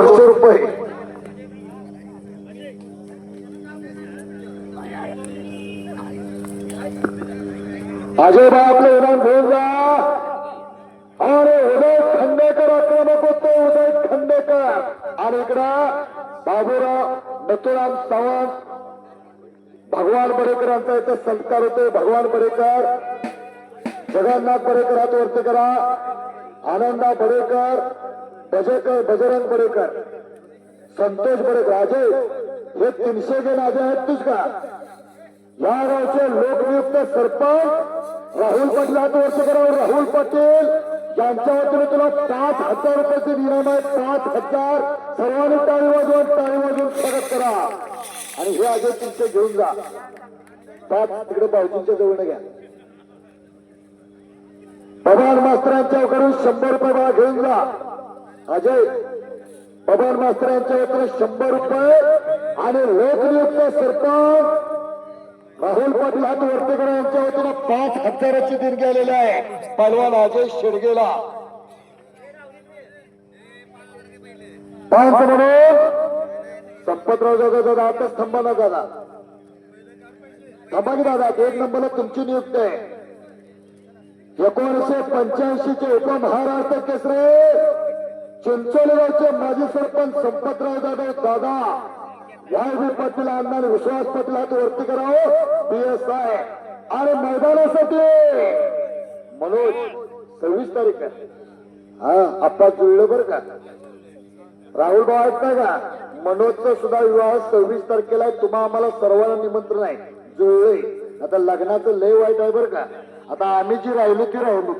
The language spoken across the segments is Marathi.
रुपये. अजय बा आपलं इनाम घेऊन जा. आणि उदय खंडेकर आक्रमक होतो उदय खंडेकर. आणि इकडं बाबूराव नथुराम सावंत. भगवान बडेकरांचा इथं संस्कार होतोय. भगवान बडेकर जगन्नाथ बडेकर हात वरती करा. आनंदा बडेकर बजकर बजरंग बडेकर संतोष बडेकर अजय हे तीनशे जण अजय आहेत तुझ का या गावचे लोकनियुक्त सरपंच राहुल पाटील आठ वरती राहुल पाटील यांच्या वतीने तुला पाच हजार रुपयाचे इनाम आहे पाच हजार सर्वांनी टाळी वाजवून टाळी वाजवून स्वागत करा. आणि हे अजय तुमचे घेऊन जा. पाच तिकडे भाऊजींच्या जवळ घ्या. पवार मास्तरांच्या कडून शंभर रुपये घेऊन जा. अजय पवार मास्तरांच्या वतीने शंभर रुपये आणि लोकनियुक्त सरपंच राहुल पाटील हात वर्तेकर यांच्या वतीनं पाच हजाराची देणगी आलेली आहे. पहलवान अजय शेडगेला. पाच म्हणून संपतराव दादा दादा आताच थांबा ना दादा. थांबा की दादा एक नंबरला तुमची नियुक्ती आहे. एकोणीसशे पंच्याऐंशी चे उपमहाराष्ट्र केसरे. चिंचोलीगावचे माजी सरपंच संपतराव जाधव दादा याही पाटील अण्णा विश्वास पाटील हात वरती करावं. पी एस आय आणि मैदानासाठी मनोज सव्वीस तारीख आहे. हा आप्पा जुळलं बरं का? राहुल भाऊ ऐकताय का? मनोजचा सुद्धा विवाह सव्वीस तारखेला आहे. तुम्हा आम्हाला सर्वांना निमंत्रण आहे. जुळले आता लग्नाचं लय वाईट आहे बरं का? आता आम्ही जी राहिलो ती राहिलो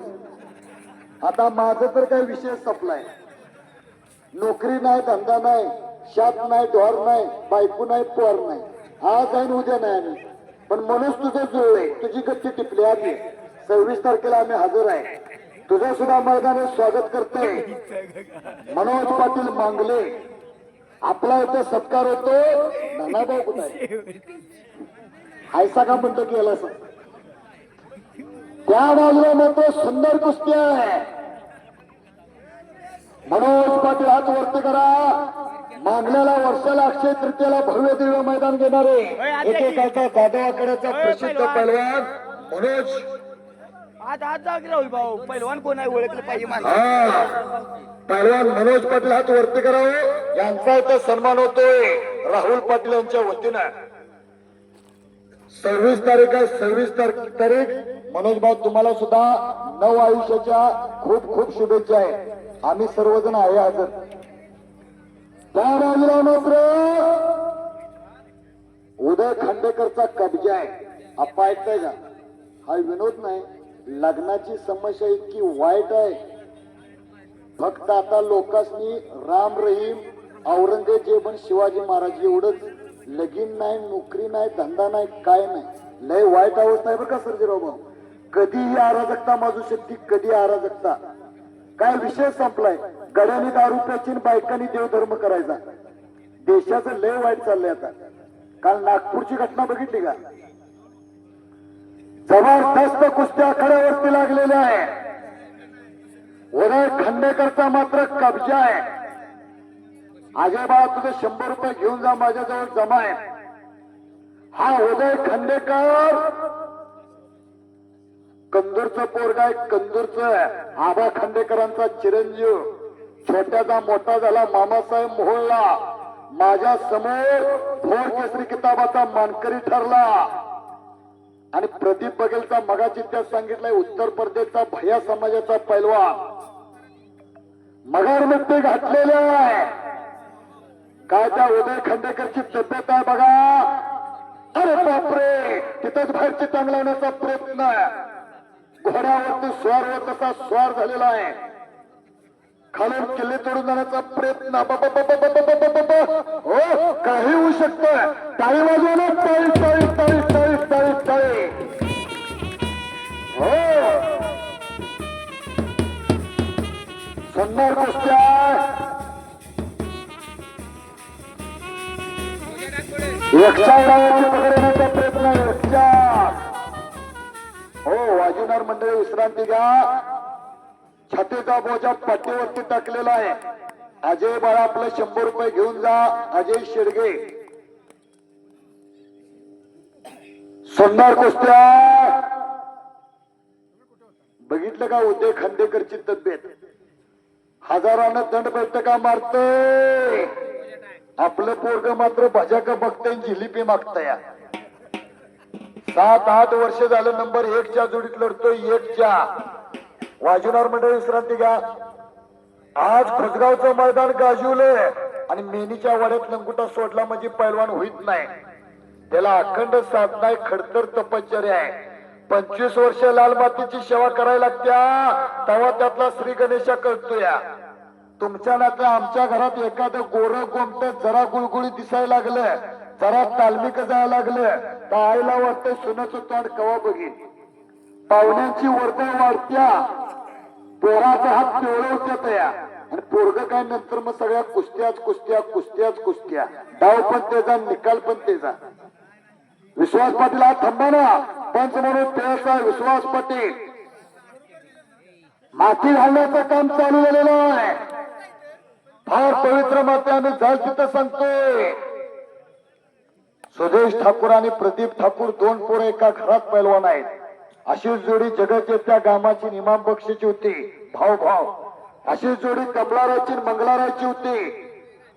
आता माझं तर काही विषय संपलाय. नोकरी नाही धंदा नाही शाप नाही ढोर नाही बायको नाही पोर नाही. आज आहे उद्या नाही आम्ही. पण मनोज तुझं जुळले तुझी गच्ची टिपली आधी सव्वीस तारखेला आम्ही हजर आहे. तुझं सुद्धा मैदाने स्वागत करते मनोज पाटील मांगले. आपला इथे सत्कार होतो. नानाभाऊ कुठे आयसा हायसा का म्हणतो केला सर. त्या बाजूला मात्र सुंदर कुस्ती आहे. मनोज पाटील हात वरती करा. मागण्याला वर्षाला अक्षय तृतीयाला भव्य दिव्य मैदान घेणारे एकेकाचा जाधवाकड्याचा प्रसिद्ध पैलवान. मनोज. आज आज जाग राहुल भाऊ. पहिलवान कोण आहे ओळखलं पाहिजे हा. पैलवान मनोज पाटील हात वरती करावे यांचा इथं सन्मान होतोय राहुल पाटील यांच्या वतीनं. सव्वीस तारीख आहे सव्वीस तारीख. मनोज भाऊ तुम्हाला सुद्धा नव आयुष्याच्या खूप खूप शुभेच्छा आहेत आम्ही सर्वजण आहे हजर. त्या बाजूला मात्र उदय खांडेकरचा कब्जा आहे. आप्पा ऐकताय का? हा विनोद नाही लग्नाची समस्या इतकी वाईट आहे. फक्त आता लोकांनी राम रहीम औरंगजेब आणि शिवाजी महाराज एवढंच. लगीन नाही नोकरी नाही धंदा नाही काय नाही. लय वाईट अवस्था आहे बरं का सर्जीराव भाऊ? कधीही अराजकता माजू शकते कधी अराजकता काय विषय संपलाय? गड्याने दारू प्याची बायकांनी देवधर्म करायचा. देशाचं लय वाईट चाललंय आता. काल नागपूरची घटना बघितली का? जबरदस्त कुस्त्या आखाड्यावरती लागलेल्या आहे. उदय खंडेकरचा मात्र कब्जा आहे. आजोबा तुझे शंभर रुपये घेऊन जा माझ्याजवळ जमा आहे. हा उदय खंडेकर कंदूरचं पोरगा आहे कंदूरचं आबा खांडेकरांचा चिरंजीव. छोट्याचा मोठा झाला मामासाहेब मोहोळला माझ्यासमोर भोर केसरी किताबाचा मानकरी ठरला. आणि प्रदीप बघेलचा मगाची त्यात सांगितलंय उत्तर प्रदेशचा भया समाजाचा पैलवान. मगारमध्ये घातलेले आहे काय त्या उदय खांडेकरची तब्येत आहे बघा. अरे बापरे तिथंच बाहेरची चांगला होण्याचा प्रयत्न आहे. घोड्यावरती स्वार होत तसा स्वार झालेला आहे. खालून किल्ले तोडून जाण्याचा प्रयत्न. काही होऊ शकतं. टाळी वाजवलं टाळी टाळी टाळी टाळी टाळी टाळी. हो. सुंदर गोष्टी एकशा उडावरती पकडण्याचा प्रयत्न एकशा हो वाजवणार मंडळी विश्रांती घ्या. छातीचा बोजा पाठीवरती टाकलेला आहे. अजय बाळा आपलं शंभर रुपये घेऊन जा. अजय शेडगे. सुंदर कुस्त्या. बघितलं का उदय खांदेकरची तब्येत? हजारानं दंड बैठका मारतोय? आपलं पोरग मात्र भजाक का बघतंय जिलिपी मागतया. सात आठ वर्ष झालं नंबर एकच्या जोडीत लढतोय एकच्या. वाजवणार मंडळी विश्रांती घ्या. आज खुसगावचं मैदान गाजवले आणि मेनीच्या वाड्यात लंगुटा सोडला म्हणजे पैलवान होईत नाही. त्याला अखंड साधना आहे, खडतर तपश्चर्या आहे. पंचवीस वर्ष लाल मातीची सेवा करायला लागत्या तेव्हा त्यातला श्री गणेशा कळतो या तुमच्या नात्या आमच्या घरात एखादं गोर गोमट जरा गुळगुळी दिसायला लागलं. जरा तालमिक जायला लागलं तर आईला वाटतं सुनाचं तोंड कवा बघी पाहुण्यांची वर्दळ वाढत्या पोराचा हात पिवळवत्यात तया. आणि पोरग काय नंतर मग सगळ्या कुस्त्याच कुस्त्या कुस्त्याच कुस्त्या. डाव पण त्याचा निकाल पण तेजा विश्वास पाटील हा थांबा ना. पंच म्हणून पेसा विश्वास पाटील. माती घालण्याचं काम चालू झालेलं आहे. फार पवित्र माते आम्ही झाल तिथं सांगतोय. सुदेश ठाकूर आणि प्रदीप ठाकूर दोन पोरं एका घरात पैलवान आहेत. अशीच जोडी जगाच्या त्या गामाची निमाम बक्षीची होती. भाव भाव अशीच जोडी कमलाराची मंगलाराची होती.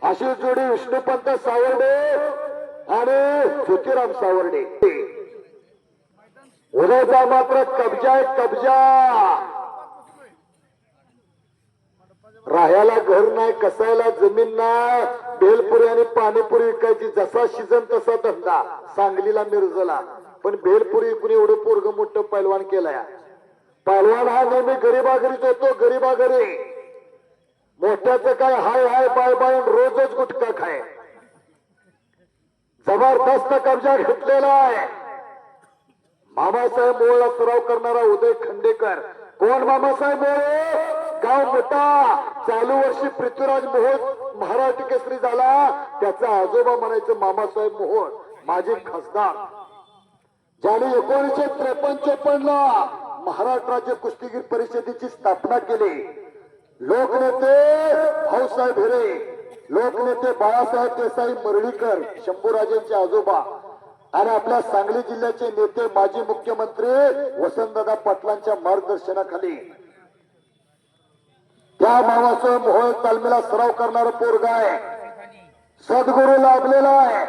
अशीच जोडी विष्णुपंत सावर्डे आणि ज्योतिराम सावर्डे. उद्याचा मात्र कब्जा आहे कब्जा. राहायला घर नाही कसायला जमीन नाही. भेलपुरी आणि पाणीपुरी विकायची जसा सीझन तसा धंदा. सांगलीला मिरजला. पण भेलपुरी विकून एवढं पोरग मोठं पैलवान केलाय. पैलवान हा नेहमी गरीबागरीच येतो गरीबागरी मोठ्याचं काय हाय हाय बाय बाय रोजच गुटखा खाय. जबरदस्त कब्जा घेतलेला आहे. मामासाहेब मोळला सराव करणारा उदय खंडेकर. कोण मामासाहेब मोळे? गाव मोठा चालू वर्षी पृथ्वीराज मोहोळ महाराष्ट्र केसरी झाला. त्याचा आजोबा म्हणायचं मामासाहेब मोहोळ माझे खासदार. ज्याने एकोणीसशे त्रेपन्न चोपन्न ला महाराष्ट्र राज्य कुस्तीगीर परिषदेची स्थापना केली. लोकनेते भाऊसाहेब हिरे लोकनेते बाळासाहेब देसाई मरळीकर शंभूराजेंचे आजोबा आणि आपल्या सांगली जिल्ह्याचे नेते माजी मुख्यमंत्री वसंतदादा पाटलांच्या मार्गदर्शनाखाली. त्या भावाचं मोहोळ तालमीला सराव करणार पोरगा आहे. सद्गुरू लाभलेला आहे.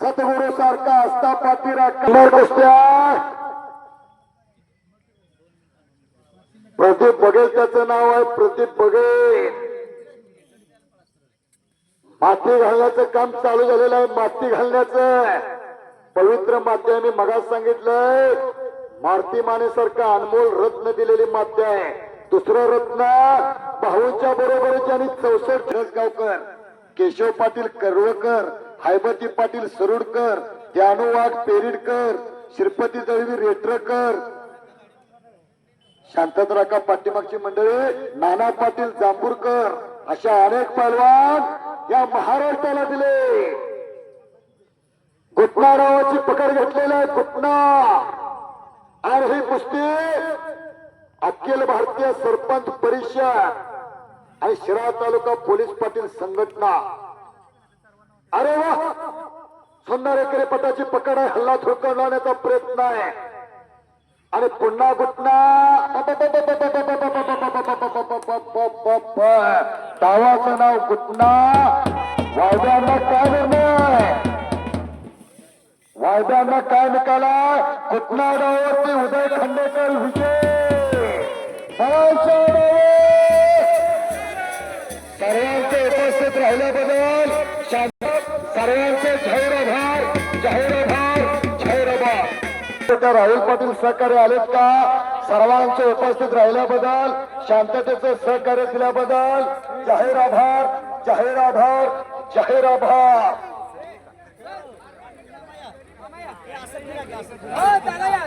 सद्गुरू सारखा असता पाठीरा कुस्त्या प्रदीप बघेल त्याचं नाव आहे प्रदीप बघेल. माती घालण्याचं काम चालू झालेलं आहे माती घालण्याचं. पवित्र माती आहे मी मगाच सांगितलंय. मारती माने मानेसारखं अनमोल रत्न दिलेली माती आहे. दुसरं रत्न भाऊंच्या बरोबरचे आणि चौसष्ट गावकर केशव पाटील करवळकर हायबती पाटील सरुडकर जानू पेरिडकर श्रीपती दळवी रेटरकर. शांततराका पाठीमागची मंडळी नाना पाटील जांभूरकर अशा अनेक पैलवान या महाराष्ट्राला दिले. घुटना नावाची पकड घेतलेली आहे घुटना. आणि ही कुस्ती अखिल भारतीय सरपंच परिषद आणि शिराळा तालुका पोलीस पाटील संघटना. अरे वा! सुंदर एकरे पटाची पकड आहे हल्ला लावण्याचा प्रयत्न आहे. आणि पुन्हा घुटना डावाचं नाव घुटना वायद्यांना काय निर्णय? वायद्यांना काय निकाला घुटना डावावरती उदय खंडेकर विजय. सर्वांचे उपस्थित राहिल्याबद्दल सर्वांचे जाहीर आभार जाहीर आभार जाहीर आभार राहुल पाटील सहकार्य आलेत का? सर्वांचे उपस्थित राहिल्याबद्दल शांततेचं सहकार्य दिल्याबद्दल जाहीर आभार जाहीर आभार जाहीर आभार हो दादा या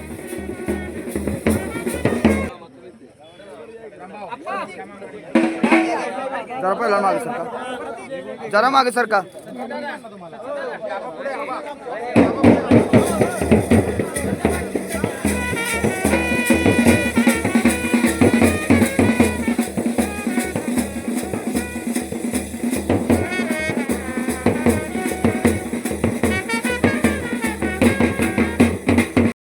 जरा पहिला मागे सरका जरा मागे सरका